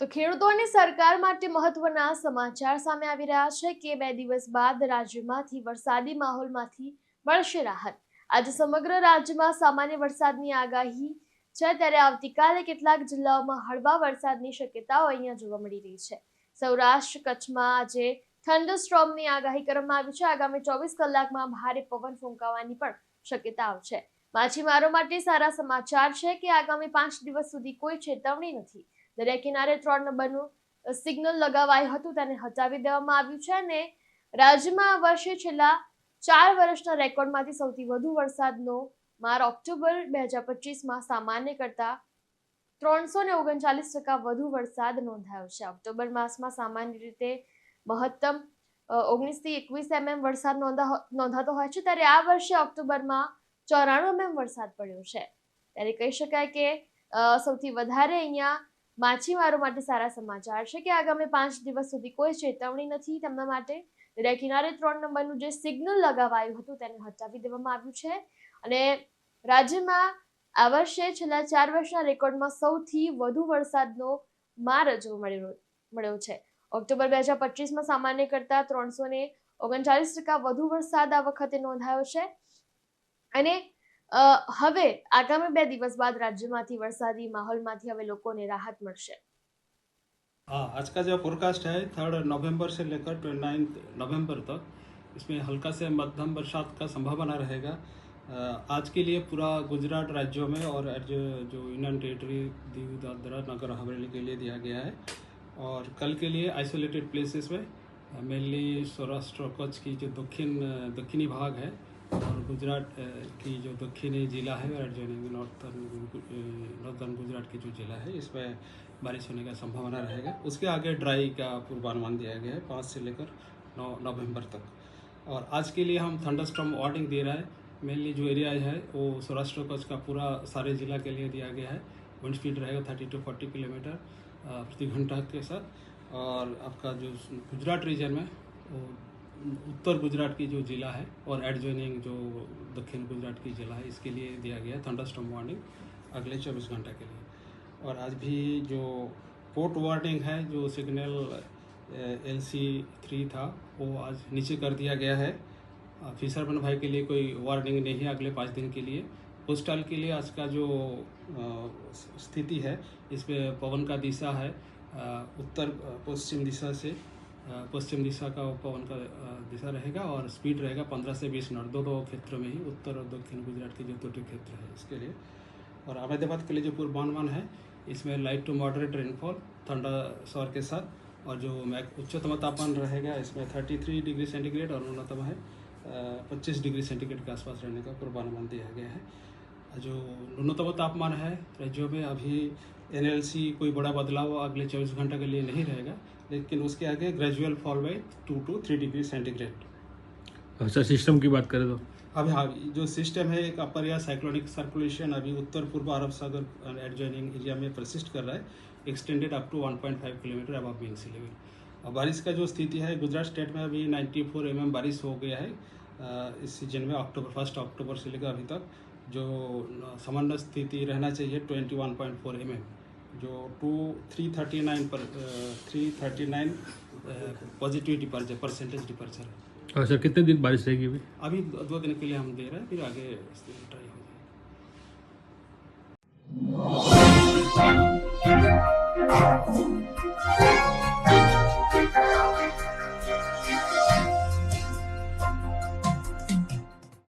તો ખેડૂતો સરકાર માટે મહત્વના સમાચાર સામે આવી રહ્યા છે કે બે દિવસ બાદ રાજ્યમાંથી વરસાદી માહોલમાંથી મળશે રાહત. આજે સમગ્ર રાજ્યમાં સામાન્ય વરસાદની આગાહી છે, ત્યારે આવતીકાલે કેટલાક જિલ્લાઓમાં હળવા વરસાદની શક્યતાઓ અહીંયા જોવા મળી રહી છે. સૌરાષ્ટ્ર કચ્છમાં આજે થંડરસ્ટ્રોમની આગાહી કરવામાં આવી છે. આગામી ચોવીસ કલાકમાં ભારે પવન ફૂંકાવાની પણ શક્યતાઓ છે. માછીમારો માટે સારા સમાચાર છે કે આગામી પાંચ દિવસ સુધી કોઈ ચેતવણી નથી. દરિયા કિનારે ત્રણ નંબરનું સિગ્નલ લગાવાયું હતું, તેને હટાવી દેવામાં આવ્યું છે અને રાજ્યમાં આ વર્ષે છેલ્લા ચાર વર્ષના રેકોર્ડમાંથી સૌથી વધુ વરસાદનો માર ઓક્ટોબર બે હજાર પચીસમાં સામાન્ય કરતા ત્રણસો ને ઓગણચાલીસ ટકા વધુ વરસાદ નોંધાયો છે. ઓક્ટોબર માસમાં સામાન્ય રીતે મહત્તમ ઓગણીસથી એકવીસ એમએમ વરસાદ નોંધા નોંધાતો હોય છે. ત્યારે આ વર્ષે ઓક્ટોબરમાં ચોરાણું એમએમ વરસાદ પડ્યો છે. ત્યારે કહી શકાય કે સૌથી વધારે અહીંયા માછીમારો માટે સારા સમાચાર છે કે આગામી પાંચ દિવસ સુધી કોઈ ચેતવણી નથી તેમના માટે? દરિયા કિનારે ત્રણ નંબરનું જે સિગ્નલ લગાવાયું હતું તેને હટાવી દેવામાં આવ્યું છે. અને રાજ્યમાં આ વર્ષે છેલ્લા ચાર વર્ષના રેકોર્ડમાં સૌથી વધુ વરસાદનો માર જોવા મળ્યો મળ્યો છે. ઓક્ટોબર બે હજાર પચીસમાં સામાન્ય કરતાં ત્રણસો ને ઓગણચાલીસ ટકા વધુ વરસાદ આ વખતે નોંધાયો છે. અને હવે આગામી બે દિવસ બાદ રાજ્યમાંથી વરસાદી માહોલમાંથી હવે લોકોને રાહત મળશે हाँ आज का जो फोरकास्ट है थर्ड नवंबर से लेकर ट्वेंटी नाइन्थ नवम्बर तक इसमें हल्का से मध्यम बरसात का संभावना रहेगा अ, आज के लिए पूरा गुजरात राज्यों में और जो जो यूनियन टेरिटरी दीव दादरा नगर हवेली के लिए दिया गया है और कल के लिए आइसोलेटेड प्लेसेस में मेनली सौराष्ट्र और कच्छ की जो दक्षिण दक्षिणी भाग है और गुजरात की जो दक्षिणी जिला है राज्य नॉर्थर्न नॉर्थर्न गुजरात की जो जिला है, इसमें बारिश होने का संभावना रहेगा। उसके आगे ड्राई का पूर्वानुमान दिया गया है पाँच से लेकर नौ नवंबर तक। और आज के लिए हम थंडरस्टॉर्म वार्निंग दे रहा है। मेनली जो एरिया है, वो सौराष्ट्र कच्छ का पूरा सारे जिला के लिए दिया गया है। विंड स्पीड रहेगा थर्टी टू फोर्टी किलोमीटर प्रति घंटा के साथ। और आपका जो गुजरात रीजन में, वो उत्तर गुजरात की जो जिला है और एडजॉइनिंग जो दक्षिण गुजरात की जिला है, इसके लिए दिया गया है थंडरस्टॉर्म वार्निंग अगले चौबीस घंटे के लिए। और आज भी जो पोर्ट वार्निंग है, जो सिग्नल एल सी थ्री था, वो आज नीचे कर दिया गया है। फिशरमैन भाई के लिए कोई वार्निंग नहीं है अगले पाँच दिन के लिए। कोस्टल के लिए आज का जो स्थिति है इसमें पवन का दिशा है उत्तर पश्चिम दिशा से पश्चिम दिशा का पवन का दिशा रहेगा और स्पीड रहेगा पंद्रह से बीस मिनट दो क्षेत्रों में ही, उत्तर और दक्षिण गुजरात के जो दो क्षेत्र है इसके लिए। और अहमदाबाद के लिए जो पूर्वानुमान है, इसमें light to moderate rainfall thunder shower के साथ, और जो उच्चतम तापमान रहेगा, इसमें 33 डिग्री सेंटीग्रेड और न्यूनतम है पच्चीस डिग्री सेंटीग्रेड के आसपास रहने का पूर्वानुमान दिया गया है। जो न्यूनतम तापमान है, राज्यों में अभी एन कोई बड़ा बदलाव अगले चौबीस घंटे के लिए नहीं रहेगा लेकिन उसके आगे gradual fall by two to three degree centigrade अच्छा सिस्टम की बात करें तो। अभी हाँ जो सिस्टम है एक अपर या साइक्लोनिक सर्कुलेशन अभी उत्तर पूर्व अरब सागर एडजॉइनिंग एरिया में प्रसिस्ट कर रहा है extended up to 1.5 kilometre above mean sea level और बारिश का जो स्थिति है गुजरात स्टेट में अभी 94 फोर mm बारिश हो गया है इस सीज़न में अक्टूबर फ़र्स्ट अक्टूबर से लेकर अभी तक जो सामान्य स्थिति रहना चाहिए ट्वेंटी 21.4 mm जो टू थ्री थर्टी नाइन पर three thirty nine positive departure percentage departure है। और सर कितने दिन बारिश रहेगी अभी? अभी दो दो दिन के लिए हम दे रहे हैं फिर आगे ट्राई हो जाएगा